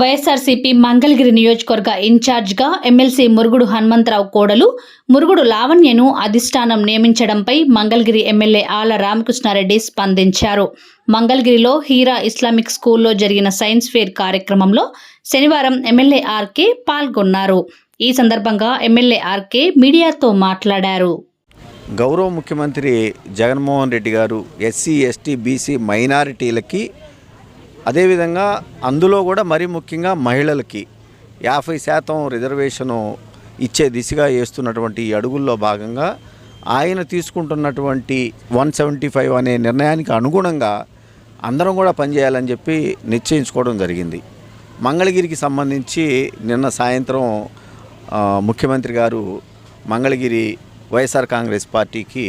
వైఎస్ఆర్సీపీ మంగళగిరి నియోజకవర్గ ఇన్ఛార్జ్గా ఎమ్మెల్సీ మురుగుడు హనుమంతరావు కోడలు మురుగుడు లావణ్యను అధిష్టానం నియమించడంపై మంగళగిరి ఎమ్మెల్యే ఆల రామకృష్ణారెడ్డి స్పందించారు. మంగళగిరిలో హీరా ఇస్లామిక్ స్కూల్లో జరిగిన సైన్స్ ఫేర్ కార్యక్రమంలో శనివారం ఎమ్మెల్యే ఆర్కే పాల్గొన్నారు. ఈ సందర్భంగా ఎమ్మెల్యే ఆర్కే మీడియాతో మాట్లాడారు. గౌరవ ముఖ్యమంత్రి జగన్మోహన్ రెడ్డి గారు ఎస్సీ ఎస్టీ బీసీ మైనారిటీలకి అదేవిధంగా అందులో కూడా మరీ ముఖ్యంగా మహిళలకి యాభై శాతం రిజర్వేషను ఇచ్చే దిశగా వేస్తున్నటువంటి ఈ అడుగుల్లో భాగంగా ఆయన తీసుకుంటున్నటువంటి వన్ సెవెంటీ ఫైవ్ అనే నిర్ణయానికి అనుగుణంగా అందరం కూడా పనిచేయాలని చెప్పి నిశ్చయించుకోవడం జరిగింది. మంగళగిరికి సంబంధించి నిన్న సాయంత్రం ముఖ్యమంత్రి గారు మంగళగిరి వైఎస్ఆర్ కాంగ్రెస్ పార్టీకి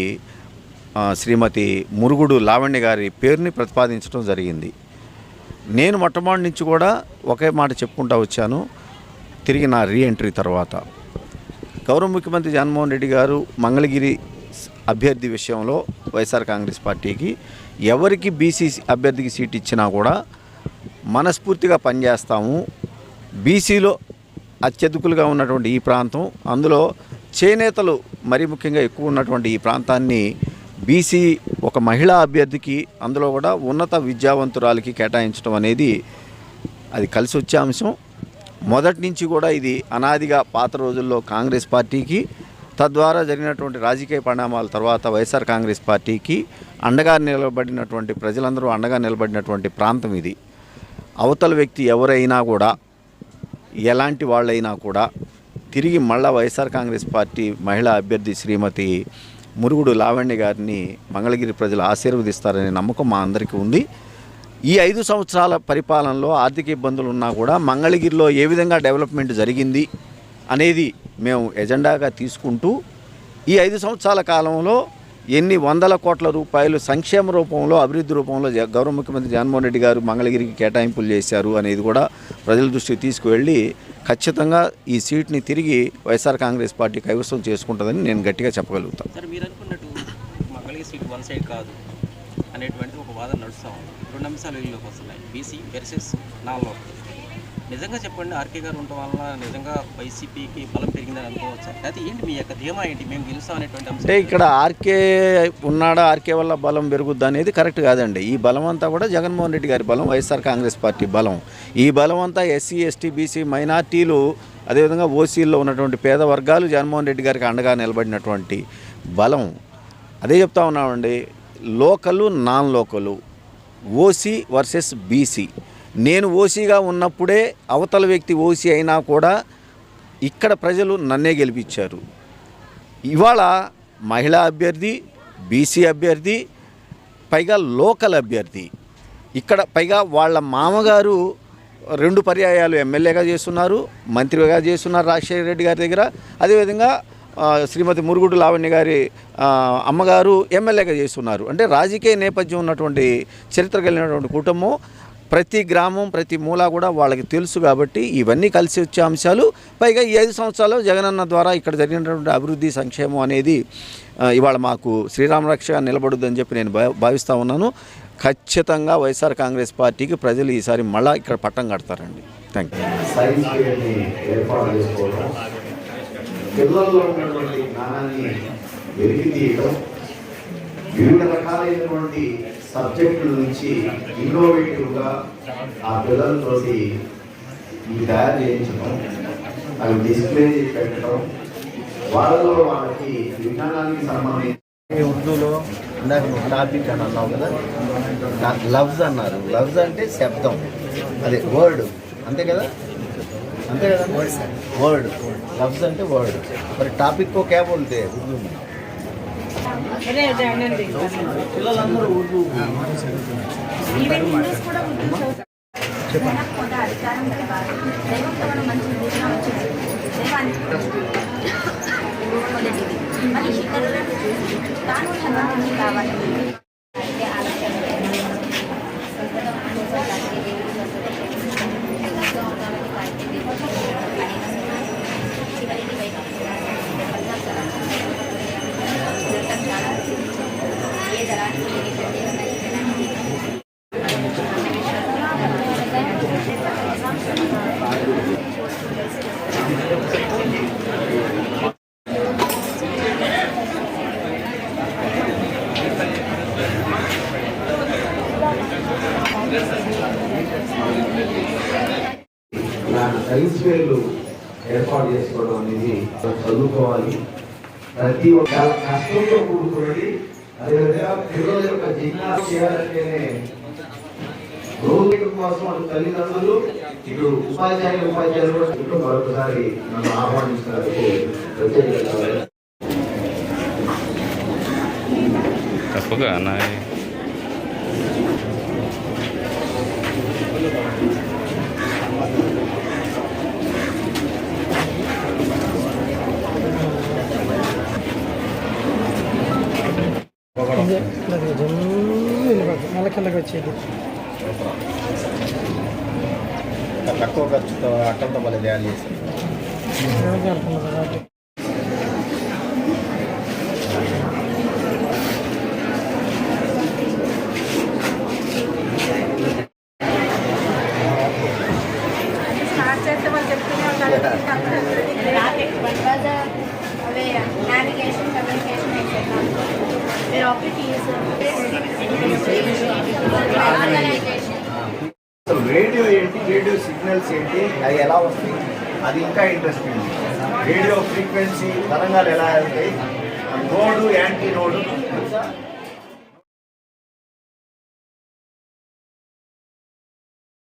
శ్రీమతి మురుగుడు లావణ్య గారి పేరుని ప్రతిపాదించడం జరిగింది. నేను మొట్టమొదటి నుంచి కూడా ఒకే మాట చెప్పుకుంటా వచ్చాను. తిరిగి నా రీఎంట్రీ తర్వాత. గౌరవ ముఖ్యమంత్రి జగన్మోహన్ రెడ్డి గారు మంగళగిరి అభ్యర్థి విషయంలో వైఎస్ఆర్ కాంగ్రెస్ పార్టీకి ఎవరికి బీసీ అభ్యర్థికి సీట్ ఇచ్చినా కూడా మనస్ఫూర్తిగా పనిచేస్తాము. బీసీలో అత్యధికులుగా ఉన్నటువంటి ఈ ప్రాంతం అందులో చేనేతలు మరీ ముఖ్యంగా ఎక్కువ ఉన్నటువంటి ఈ ప్రాంతాన్ని బీసీ ఒక మహిళా అభ్యర్థికి అందులో కూడా ఉన్నత విద్యావంతురాలకి కేటాయించడం అనేది అది కలిసి వచ్చే అంశం. మొదటి నుంచి కూడా ఇది అనాదిగా పాత రోజుల్లో కాంగ్రెస్ పార్టీకి తద్వారా జరిగినటువంటి రాజకీయ పరిణామాల తర్వాత వైఎస్ఆర్ కాంగ్రెస్ పార్టీకి అండగా నిలబడినటువంటి ప్రజలందరూ అండగా నిలబడినటువంటి ప్రాంతం ఇది. అవతల వ్యక్తి ఎవరైనా కూడా ఎలాంటి వాళ్ళైనా కూడా తిరిగి మళ్ళా వైఎస్ఆర్ కాంగ్రెస్ పార్టీ మహిళా అభ్యర్థి శ్రీమతి మురుగుడు లావణ్య గారిని మంగళగిరి ప్రజలు ఆశీర్వదిస్తారనే నమ్మకం మా అందరికీ ఉంది. ఈ ఐదు సంవత్సరాల పరిపాలనలో ఆర్థిక ఇబ్బందులు ఉన్నా కూడా మంగళగిరిలో ఏ విధంగా డెవలప్మెంట్ జరిగింది అనేది మేము ఎజెండాగా తీసుకుంటూ ఈ ఐదు సంవత్సరాల కాలంలో ఎన్ని వందల కోట్ల రూపాయలు సంక్షేమ రూపంలో అభివృద్ధి రూపంలో గౌరవ ముఖ్యమంత్రి జగన్మోహన్ రెడ్డి గారు మంగళగిరికి కేటాయింపులు చేశారు అనేది కూడా ప్రజల దృష్టికి తీసుకువెళ్ళి ఖచ్చితంగా ఈ సీట్ని తిరిగి వైఎస్ఆర్ కాంగ్రెస్ పార్టీ కైవసం చేసుకుంటుందని నేను గట్టిగా చెప్పగలుగుతాను. మీరు అనుకున్నట్టు మంగళగిరి సీట్ వన్ సైడ్ కాదు అనేటువంటి ఒక వాదన నడుస్తూ ఉంది. రెండు అంశాలు వీళ్ళలోకి వస్తున్నాయి. బీసీ వెర్సెస్ నాలుగు నిజంగా చెప్పండి ఆర్కే గారు ఉండటం వల్ల నిజంగా వైసీపీకి బలం పెరిగిందని అనుకోవచ్చా? అయితే ఏంటి మీ యొక్క ధీమా ఏంటి? మేము గెలుస్తాం అనేటువంటి అంటే ఇక్కడ ఆర్కే ఉన్నాడా ఆర్కే వల్ల బలం పెరుగుద్ది అనేది కరెక్ట్ కాదండి. ఈ బలం అంతా కూడా జగన్మోహన్ రెడ్డి గారి బలం వైఎస్ఆర్ కాంగ్రెస్ పార్టీ బలం. ఈ బలం అంతా ఎస్సీ ఎస్టీ బీసీ మైనార్టీలు అదేవిధంగా ఓసీల్లో ఉన్నటువంటి పేద వర్గాలు జగన్మోహన్ రెడ్డి గారికి అండగా నిలబడినటువంటి బలం. అదే చెప్తా ఉన్నామండి local non local OC versus BC. నేను ఓసీగా ఉన్నప్పుడే అవతల వ్యక్తి ఓసీ అయినా కూడా ఇక్కడ ప్రజలు నన్నే గెలిపించారు. ఇవాళ మహిళా అభ్యర్థి బీసీ అభ్యర్థి పైగా లోకల్ అభ్యర్థి ఇక్కడ పైగా వాళ్ళ మామగారు రెండు పర్యాయాలు ఎమ్మెల్యేగా చేస్తున్నారు మంత్రిగా చేస్తున్నారు రాజశేఖర రెడ్డి గారి దగ్గర. అదేవిధంగా శ్రీమతి మురుగుడు లావణ్య గారి అమ్మగారు ఎమ్మెల్యేగా చేస్తున్నారు. అంటే రాజకీయ నేపథ్యం ఉన్నటువంటి చరిత్ర కలిగినటువంటి కుటుంబం. ప్రతి గ్రామం ప్రతి మూల కూడా వాళ్ళకి తెలుసు కాబట్టి ఇవన్నీ కలిసి వచ్చే అంశాలు. పైగా ఈ ఐదు సంవత్సరాలు జగనన్న ద్వారా ఇక్కడ జరిగినటువంటి అభివృద్ధి సంక్షేమం అనేది ఇవాళ మాకు శ్రీరామరక్షగా నిలబడుద్దని చెప్పి నేను భా- భావిస్తూ ఉన్నాను. ఖచ్చితంగా వైఎస్ఆర్ కాంగ్రెస్ పార్టీకి ప్రజలు ఈసారి మళ్ళా ఇక్కడ పట్టం కడతారండి. థ్యాంక్ యూ వివిధ రకాలైనటువంటి సబ్జెక్టుల నుంచి ఇన్నోవేటివ్గా ఆ పిల్లలతోటి ఇవి తయారు చేయించడం అవి డిస్ప్లే చేసి పెట్టడం వాళ్ళలో వాళ్ళకి విజ్ఞానానికి సంబంధించి ఉర్దూలో ఇందాక టాపిక్ అని అన్నావు కదా లవ్స్ అన్నారు. లవ్స్ అంటే శబ్దం. అదే వర్డ్ అంతే కదా? అంతే కదా? వర్డ్ లవ్స్ అంటే వర్డ్ మరి టాపిక్ కో క్యా బోల్తే ఉర్దూ మొదటిది మరి ఇతరులను చూసి తాను కావాలి అయితే ఆలోచన ఏ దళానికి ఏ ప్రత్యేకత ఇలాంటి సైన్స్ ఫేర్లు ఏర్పాటు చేసుకోవడం అనేది చదువుకోవాలి. ప్రతి ఒక్క కష్టంతో కూడుకున్నది అదేవిధంగా పిల్లల యొక్క జిజ్ఞాస చేయాలంటేనే రోజు కోసం అటు తల్లిదండ్రులు ఇటు ఉపాధ్యాయులు ఉపాధ్యాయులు కూడా ఇటు మరొకసారి నన్ను ఆహ్వానిస్తున్నందుకు ప్రత్యేకంగా తప్పగా నా నెలకిందకి వచ్చేది. తక్కువ ఖర్చుతో అట్టంతో మళ్ళీ తయారు చేసి అది అవి ఎలా వస్తుంది? అది ఇంకా ఇంట్రెస్టింగ్ రేడియో ఫ్రీక్వెన్సీ తరంగాలు ఎలా వెళ్తాయి? Node anti node. తెలుసా